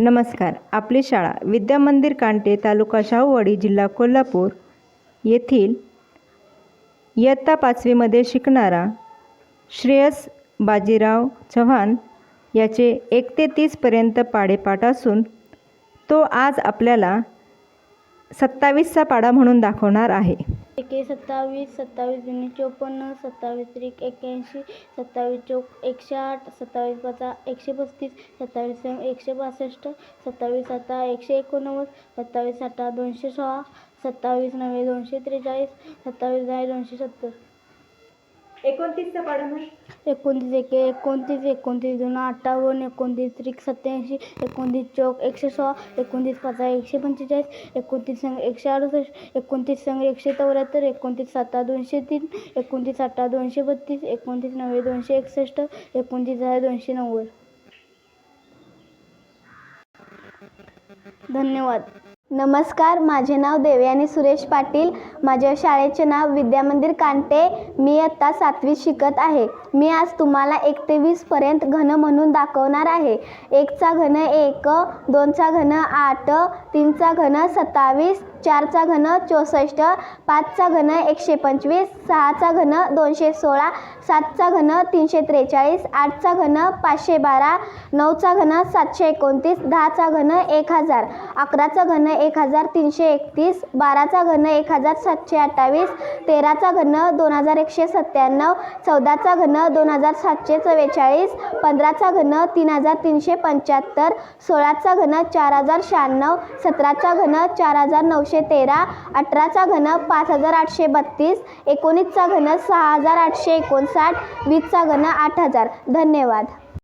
नमस्कार. आपली शाळा विद्यामंदिर कांटे तालुका शाहूवाडी जिल्हा कोल्हापूर येथील इयत्ता पाचवीमध्ये शिकणारा श्रेयस बाजीराव चव्हाण याचे एक ते तीसपर्यंत पाडेपाठ असून तो आज आपल्याला सत्तावीसचा पाडा म्हणून दाखवणार आहे. एके सत्तावीस सत्तावीस दुनी चोपन्न सत्तावीस त्रिक एक्क्याऐंशी सत्तावीस चौक एकशे आठ सत्तावीस पाचा एकशे पस्तीस सत्तावीस एकशे बासष्ट सत्तावीस सत्ता एकशे एकोणनव्वद सत्तावीस अठरा दोनशे सोळा सत्तावीस नव्वे दोनशे त्रेचाळीस सत्तावीस दहा दोनशे सत्तर. एकोणतीसचा पाडा एकोणतीस एके एकोणतीस एकोणतीस दोन अठ्ठावन्न एकोणतीस त्रिक सत्याऐंशी एकोणतीस चौक एकशे सोळा एकोणतीस पाचा एकशे पंचेचाळीस एकोणतीस संघ एकशे अडुसष्ट एकोणतीस संघ एकशे चौऱ्याहत्तर एकोणतीस सत्ता दोनशे तीन एकोणतीस अठ्ठा दोनशे बत्तीस एकोणतीस नव्वे दोनशे एकसष्ट एकोणतीस दहा दोनशे नव्वद. धन्यवाद. नमस्कार माझे नाव देवयानी सुरेश पाटील. माझ्या शाळेचे नाव विद्यामंदिर कांटे. मी आत्ता सातवीत शिकत आहे. मी आज तुम्हाला एक ते वीसपर्यंत घन म्हणून दाखवणार आहे. एकचा घन एक दोनचा घन आठ तीनचा घन सत्तावीस चारचा घन चौसष्ट. पाचचा घन एकशे पंचवीस. सहाचा घन दोनशे सोळा. सातचा घन तीनशे त्रेचाळीस. आठचा घन पाचशे बारा. नऊचा घन सातशे एकोणतीस. दहाचा घन एक हजार. अकराचा घन एक हजार तीनशे एकतीस. बाराचा घन एक हजार सातशे अठ्ठावीस. तेराचा घन दोन हजार एकशे सत्त्याण्णव. चौदाचा घन दोन हजार सातशे चव्वेचाळीस. पंधराचा घन तीन हजार तीनशे पंच्याहत्तर. सोळाचा घन चार हजार शहाण्णव. सतराचा घन चार हजार नऊशे नऊशे तेरा अठराचा घन पाच हजार आठशे बत्तीस एकोणीसचा घन सहा हजार आठशे एकोणसाठ वीसचा घन आठ हजार. धन्यवाद.